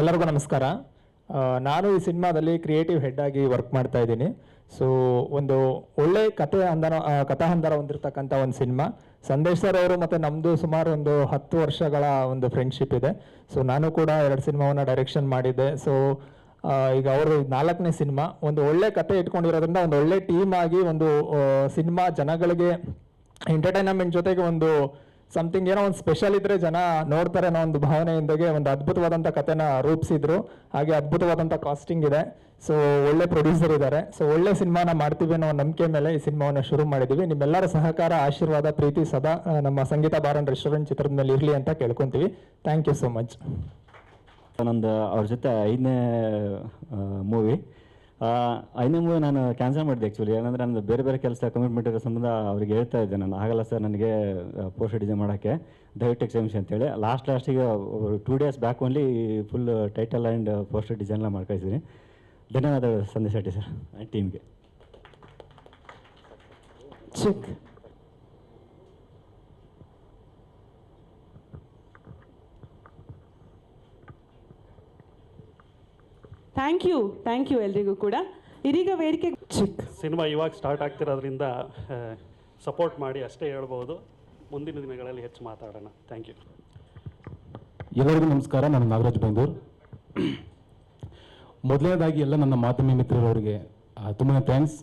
ಎಲ್ಲರಿಗೂ ನಮಸ್ಕಾರ. ನಾನು ಈ ಸಿನಿಮಾದಲ್ಲಿ ಕ್ರಿಯೇಟಿವ್ ಹೆಡ್ ಆಗಿ ವರ್ಕ್ ಮಾಡ್ತಾ ಇದ್ದೀನಿ. ಸೊ ಒಂದು ಒಳ್ಳೆ ಕತೆ ಕಥಾ ಕಥಾಹಂದರ ಹೊಂದಿರತಕ್ಕಂಥ ಒಂದು ಸಿನಿಮಾ. ಸಂದೇಶ್ ಸರ್ ಅವರು ಮತ್ತು ನಮ್ಮದು ಸುಮಾರು ಒಂದು ಹತ್ತು ವರ್ಷಗಳ ಒಂದು ಫ್ರೆಂಡ್ಶಿಪ್ ಇದೆ. ಸೊ ನಾನು ಕೂಡ ಎರಡು ಸಿನಿಮಾವನ್ನು ಡೈರೆಕ್ಷನ್ ಮಾಡಿದ್ದೆ. ಸೊ ಈಗ ಅವರು ನಾಲ್ಕನೇ ಸಿನಿಮಾ. ಒಂದು ಒಳ್ಳೆ ಕತೆ ಇಟ್ಕೊಂಡಿರೋದ್ರಿಂದ ಒಂದು ಒಳ್ಳೆ ಟೀಮ್ ಆಗಿ ಒಂದು ಸಿನಿಮಾ ಜನಗಳಿಗೆ ಎಂಟರ್ಟೈನ್ಮೆಂಟ್ ಜೊತೆಗೆ ಒಂದು ಸಮಥಿಂಗ್ ಏನೋ ಒಂದು ಸ್ಪೆಷಲ್ ಇದ್ರೆ ಜನ ನೋಡ್ತಾರೆ ಅನ್ನೋ ಒಂದು ಭಾವನೆಯಿಂದಾಗೆ ಒಂದು ಅದ್ಭುತವಾದಂಥ ಕಥೆನ ರೂಪಿಸಿದ್ರು. ಹಾಗೆ ಅದ್ಭುತವಾದಂಥ ಕಾಸ್ಟಿಂಗ್ ಇದೆ. ಸೊ ಒಳ್ಳೆ ಪ್ರೊಡ್ಯೂಸರ್ ಇದ್ದಾರೆ. ಸೊ ಒಳ್ಳೆ ಸಿನಿಮಾನ ಮಾಡ್ತೀವಿ ಅನ್ನೋ ನಂಬಿಕೆ ಮೇಲೆ ಈ ಸಿನಿಮಾವನ್ನು ಶುರು ಮಾಡಿದ್ದೀವಿ ನಿಮ್ಮೆಲ್ಲರ ಸಹಕಾರ, ಆಶೀರ್ವಾದ, ಪ್ರೀತಿ ಸದಾ ನಮ್ಮ ಸಂಗೀತ ಬಾರನ್ ರೆಸ್ಟೋರೆಂಟ್ ಚಿತ್ರದ ಮೇಲೆ ಇರಲಿ ಅಂತ ಕೇಳ್ಕೊಂತೀವಿ. ಥ್ಯಾಂಕ್ ಯು ಸೋ ಮಚ್ ನಂದು ಅವ್ರ ಜೊತೆ ಐದನೇ ಮೂವಿ ಐದನೇ ಮೂವಿ ನಾನು ಕ್ಯಾನ್ಸಲ್ ಮಾಡಿದೆ ಆ್ಯಕ್ಚುಲಿ ಏನಂದರೆ ನನ್ನದು ಬೇರೆ ಬೇರೆ ಕೆಲಸ ಕಮಿಟ್ಮೆಂಟ್ ಇರೋ ಸಂಬಂಧ ಅವ್ರಿಗೆ ಹೇಳ್ತಾ ಇದ್ದೆ ನಾನು. ಆಗಲ್ಲ ಸರ್ ನನಗೆ ಪೋಸ್ಟರ್ ಡಿಸೈನ್ ಮಾಡೋಕ್ಕೆ. ದಯವಿಟ್ಟು ಎಕ್ಸಾಮಿಷನ್ ಅಂತೇಳಿ. ಲಾಸ್ಟ್ ಲಾಸ್ಟಿಗೆ two days back only full title and poster ಡಿಸೈನ್ಲ ಮಾಡ್ಕೊಳ್ತೀನಿ ಧನ್ಯವಾದಗಳು ಸಂದೇಶ್ ಶೆಟ್ಟಿ ಸರ್ ಟೀಮ್ಗೆ ಚಿಕ್. ಥ್ಯಾಂಕ್ ಯು ಥ್ಯಾಂಕ್ ಯು ಎಲ್ರಿಗೂ ಕೂಡ. ಇದೀಗ ವೇದಿಕೆ ಚಿಕ್. ಸಿನಿಮಾ ಇವಾಗ ಸ್ಟಾರ್ಟ್ ಆಗ್ತಿರೋದ್ರಿಂದ ಸಪೋರ್ಟ್ ಮಾಡಿ ಅಷ್ಟೇ ಹೇಳ್ಬೋದು. ಮುಂದಿನ ದಿನಗಳಲ್ಲಿ ಹೆಚ್ಚು ಮಾತಾಡೋಣ. Thank you. ಎಲ್ಲರಿಗೂ ನಮಸ್ಕಾರ ನಾನು ನಾಗರಾಜ್ ಬೈಂದೂರ್ ಮೊದಲನೇದಾಗಿ ಎಲ್ಲ ನನ್ನ ಮಾಧ್ಯಮ ಮಿತ್ರರವರಿಗೆ ತುಂಬಾ ಥ್ಯಾಂಕ್ಸ್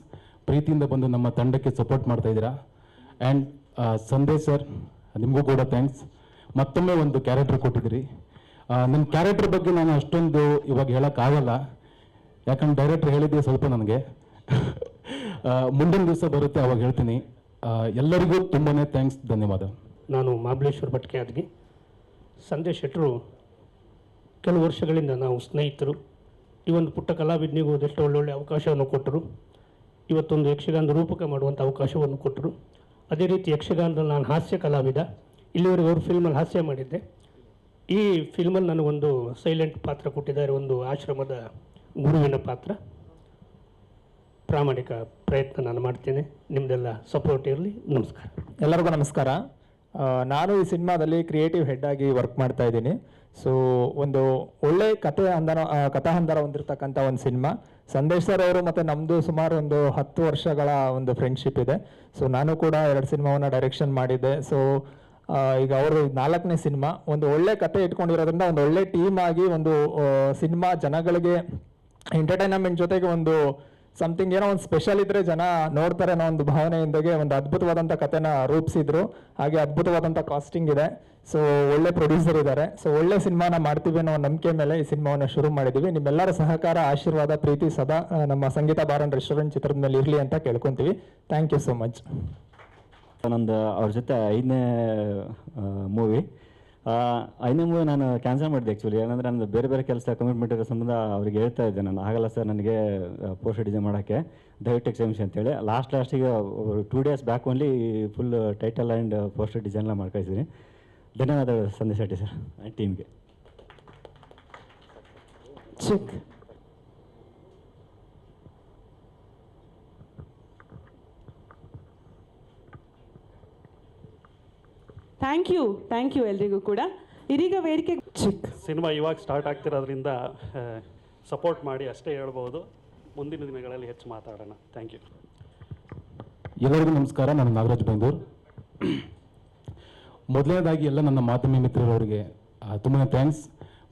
ಪ್ರೀತಿಯಿಂದ ಬಂದು ನಮ್ಮ ತಂಡಕ್ಕೆ ಸಪೋರ್ಟ್ ಮಾಡ್ತಾ ಇದ್ದೀರಾ? ಆ್ಯಂಡ್ ಸಂದೇಶ್ ಸರ್ ನಿಮಗೂ ಕೂಡ ಥ್ಯಾಂಕ್ಸ್ ಮತ್ತೊಮ್ಮೆ ಒಂದು ಕ್ಯಾರೆಕ್ಟರ್ ಕೊಟ್ಟಿದ್ದೀರಿ. ನನ್ನ ಕ್ಯಾರೆಕ್ಟರ್ ಬಗ್ಗೆ ನಾನು ಅಷ್ಟೊಂದು ಇವಾಗ ಹೇಳೋಕ್ಕಾಗಲ್ಲ ಯಾಕಂದ್ರೆ ಡೈರೆಕ್ಟರ್ ಹೇಳಿದ್ದೆ ಸ್ವಲ್ಪ ನನಗೆ. ಮುಂದಿನ ದಿವಸ ಬರುತ್ತೆ, ಅವಾಗ ಹೇಳ್ತೀನಿ. ಎಲ್ಲರಿಗೂ ತುಂಬಾ ಥ್ಯಾಂಕ್ಸ್ ಧನ್ಯವಾದ. ನಾನು ಮಹಾಬಲೇಶ್ವರ ಅದ್ಗೆ ಸಂಜಯ್ ಶೆಟ್ಟರು ಕೆಲವು ವರ್ಷಗಳಿಂದ ನಾವು ಸ್ನೇಹಿತರು. ಈ ಒಂದು ಪುಟ್ಟ ಕಲಾವಿದ್ನಿಗೂ ಅದೆಷ್ಟು ಒಳ್ಳೊಳ್ಳೆ ಅವಕಾಶವನ್ನು ಕೊಟ್ಟರು. ಇವತ್ತೊಂದು ಯಕ್ಷಗಾನದ ರೂಪಕ ಮಾಡುವಂಥ ಅವಕಾಶವನ್ನು ಕೊಟ್ಟರು. ಅದೇ ರೀತಿ ಯಕ್ಷಗಾನದಲ್ಲಿ ನಾನು ಹಾಸ್ಯ ಕಲಾವಿದ. ಇಲ್ಲಿವರೆಗೆ ಅವರು ಫಿಲ್ಮಲ್ಲಿ ಹಾಸ್ಯ ಮಾಡಿದ್ದೆ. ಈ ಫಿಲ್ಮಲ್ಲಿ ನನಗೊಂದು ಸೈಲೆಂಟ್ ಪಾತ್ರ ಕೊಟ್ಟಿದ್ದಾರೆ, ಒಂದು ಆಶ್ರಮದ ಗುರುವಿನ ಪಾತ್ರ. ಪ್ರಾಮಾಣಿಕ ಪ್ರಯತ್ನ ನಾನು ಮಾಡ್ತೇನೆ. ನಿಮ್ಮದೆಲ್ಲ ಸಪೋರ್ಟ್ ಇರಲಿ. ನಮಸ್ಕಾರ. ಎಲ್ಲರಿಗೂ ನಮಸ್ಕಾರ. ನಾನು ಈ ಸಿನಿಮಾದಲ್ಲಿ ಕ್ರಿಯೇಟಿವ್ ಹೆಡ್ ಆಗಿ ವರ್ಕ್ ಮಾಡ್ತಾ ಇದ್ದೀನಿ. ಸೊ ಒಂದು ಒಳ್ಳೆ ಕತೆ ಅಂದನ ಕಥಾ ಹೊಂದಿರತಕ್ಕಂಥ ಒಂದು ಸಿನಿಮಾ. ಸಂದೇಶ್ ಸರ್ ಅವರು ಮತ್ತು ನಮ್ಮದು ಸುಮಾರು ಒಂದು ಹತ್ತು ವರ್ಷಗಳ ಒಂದು ಫ್ರೆಂಡ್ಶಿಪ್ ಇದೆ. ಸೊ ನಾನು ಕೂಡ ಎರಡು ಸಿನಿಮಾವನ್ನು ಡೈರೆಕ್ಷನ್ ಮಾಡಿದ್ದೆ. ಸೊ ಈಗ ಅವರು ನಾಲ್ಕನೇ ಸಿನಿಮಾ, ಒಂದು ಒಳ್ಳೆ ಕತೆ ಇಟ್ಕೊಂಡಿರೋದ್ರಿಂದ ಒಂದು ಒಳ್ಳೆ ಟೀಮ್ ಆಗಿ ಒಂದು ಸಿನಿಮಾ ಜನಗಳಿಗೆ ಎಂಟರ್ಟೈನ್ಮೆಂಟ್ ಜೊತೆಗೆ ಒಂದು ಸಮಥಿಂಗ್ ಏನೋ ಒಂದು ಸ್ಪೆಷಲ್ ಇದ್ರೆ ಜನ ನೋಡ್ತಾರೆ ಅನ್ನೋ ಒಂದು ಭಾವನೆಯಿಂದಾಗೆ ಒಂದು ಅದ್ಭುತವಾದಂಥ ಕಥೆನ ರೂಪಿಸಿದ್ರು. ಹಾಗೆ ಅದ್ಭುತವಾದಂಥ ಕಾಸ್ಟಿಂಗ್ ಇದೆ. ಸೊ ಒಳ್ಳೆ ಪ್ರೊಡ್ಯೂಸರ್ ಇದ್ದಾರೆ. ಸೊ ಒಳ್ಳೆ ಸಿನಿಮಾನ ಮಾಡ್ತೀವಿ ಅನ್ನೋ ನಂಬಿಕೆ ಮೇಲೆ ಈ ಸಿನಿಮಾವನ್ನು ಶುರು ಮಾಡಿದ್ದೀವಿ ನಿಮ್ಮೆಲ್ಲರ ಸಹಕಾರ, ಆಶೀರ್ವಾದ, ಪ್ರೀತಿ ಸದಾ ನಮ್ಮ ಸಂಗೀತ ಬಾರನ್ ರೆಸ್ಟೋರೆಂಟ್ ಚಿತ್ರದ ಮೇಲೆ ಇರಲಿ ಅಂತ ಕೇಳ್ಕೊಂತೀವಿ. ಥ್ಯಾಂಕ್ ಯು ಸೋ ಮಚ್ ನಂದು ಅವ್ರ ಜೊತೆ ಐದನೇ ಮೂವಿ ಐದನೇ ಮೂವಿ ನಾನು ಕ್ಯಾನ್ಸಲ್ ಮಾಡಿದೆ ಆ್ಯಕ್ಚುಲಿ ಏನಂದರೆ ನಂದು ಬೇರೆ ಬೇರೆ ಕೆಲಸ ಕಮಿಟ್ಮೆಂಟ್ ಇರೋ ಸಂಬಂಧ ಅವ್ರಿಗೆ ಹೇಳ್ತಾ ಇದ್ದೆ ನಾನು. ಆಗಲ್ಲ ಸರ್ ನನಗೆ ಪೋಸ್ಟರ್ ಡಿಸೈನ್ ಮಾಡೋಕ್ಕೆ. ದಯವಿಟ್ಟು ಎಕ್ಸಾಮಿಷನ್ ಅಂತೇಳಿ. ಲಾಸ್ಟ್ ಲಾಸ್ಟಿಗೆ two days back only full title and poster ಡಿಸೈನ್ಲ ಮಾಡ್ಕೊಳ್ತೀನಿ ಧನ್ಯವಾದಗಳು ಸಂದೇಶ್ ಶೆಟ್ಟಿ ಸರ್ ಟೀಮ್ಗೆ ಚಿಕ್. ಥ್ಯಾಂಕ್ ಯು ಥ್ಯಾಂಕ್ ಯು ಎಲ್ರಿಗೂ ಕೂಡ. ಇದೀಗ ವೇದಿಕೆ ಚಿಕ್ ಸಿನಿಮಾ ಇವಾಗ ಸ್ಟಾರ್ಟ್ ಆಗ್ತಿರೋದ್ರಿಂದ ಸಪೋರ್ಟ್ ಮಾಡಿ ಅಷ್ಟೇ ಹೇಳ್ಬೋದು. ಮುಂದಿನ ದಿನಗಳಲ್ಲಿ ಹೆಚ್ಚು ಮಾತಾಡೋಣ. ಥ್ಯಾಂಕ್ ಯು ಎಲ್ಲರಿಗೂ ನಮಸ್ಕಾರ. ನಾನು ನಾಗರಾಜ್ ಬೈಂದೂರ್ ಮೊದಲನೇದಾಗಿ ಎಲ್ಲ ನನ್ನ ಮಾಧ್ಯಮ ಮಿತ್ರರವರಿಗೆ ತುಂಬಾ ಥ್ಯಾಂಕ್ಸ್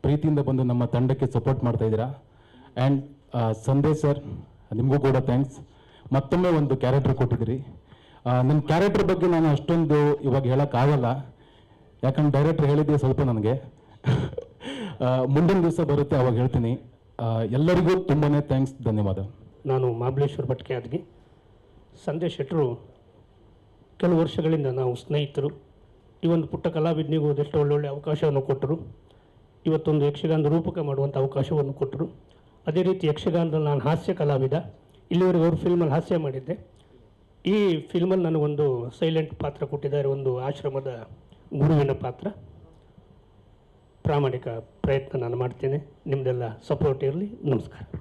ಪ್ರೀತಿಯಿಂದ ಬಂದು ನಮ್ಮ ತಂಡಕ್ಕೆ ಸಪೋರ್ಟ್ ಮಾಡ್ತಾ ಇದ್ದೀರಾ? ಆ್ಯಂಡ್ ಸಂದೇಶ್ ಸರ್ ನಿಮಗೂ ಕೂಡ ಥ್ಯಾಂಕ್ಸ್ ಮತ್ತೊಮ್ಮೆ ಒಂದು ಕ್ಯಾರೆಕ್ಟರ್ ಕೊಟ್ಟಿದ್ದೀರಿ. ನನ್ನ ಕ್ಯಾರೆಕ್ಟರ್ ಬಗ್ಗೆ ನಾನು ಅಷ್ಟೊಂದು ಇವಾಗ ಹೇಳೋಕ್ಕಾಗಲ್ಲ ಯಾಕಂದ್ರೆ ಡೈರೆಕ್ಟರ್ ಹೇಳಿದ್ದೆ ಸ್ವಲ್ಪ ನನಗೆ. ಮುಂದಿನ ದಿವಸ ಬರುತ್ತೆ, ಅವಾಗ ಹೇಳ್ತೀನಿ. ಎಲ್ಲರಿಗೂ ತುಂಬಾ ಥ್ಯಾಂಕ್ಸ್ ಧನ್ಯವಾದ. ನಾನು ಮಾಬಲೇಶ್ವರ್ ಭಟ್ಕೆ ಅದ್ಗೆ ಸಂದೇಶ್ ಶೆಟ್ಟರು ಕೆಲವು ವರ್ಷಗಳಿಂದ ನಾವು ಸ್ನೇಹಿತರು. ಈ ಒಂದು ಪುಟ್ಟ ಕಲಾವಿದನಿಗೂ ಅದೆಷ್ಟು ಒಳ್ಳೊಳ್ಳೆ ಅವಕಾಶವನ್ನು ಕೊಟ್ಟರು. ಇವತ್ತೊಂದು ಯಕ್ಷಗಾನದ ರೂಪಕ ಮಾಡುವಂಥ ಅವಕಾಶವನ್ನು ಕೊಟ್ಟರು. ಅದೇ ರೀತಿ ಯಕ್ಷಗಾನದಲ್ಲಿ ನಾನು ಹಾಸ್ಯ ಕಲಾವಿದ. ಇಲ್ಲಿವರೆಗೆ ಅವರು ಫಿಲ್ಮಲ್ಲಿ ಹಾಸ್ಯ ಮಾಡಿದ್ದೆ. ಈ ಫಿಲ್ಮಲ್ಲಿ ನನಗೊಂದು ಸೈಲೆಂಟ್ ಪಾತ್ರ ಕೊಟ್ಟಿದ್ದಾರೆ ಒಂದು ಆಶ್ರಮದ ಗುರುವಿನ ಪಾತ್ರ. ಪ್ರಾಮಾಣಿಕ ಪ್ರಯತ್ನ ನಾನು ಮಾಡ್ತೇನೆ. ನಿಮ್ಮದೆಲ್ಲ ಸಪೋರ್ಟ್ ಇರಲಿ. ನಮಸ್ಕಾರ.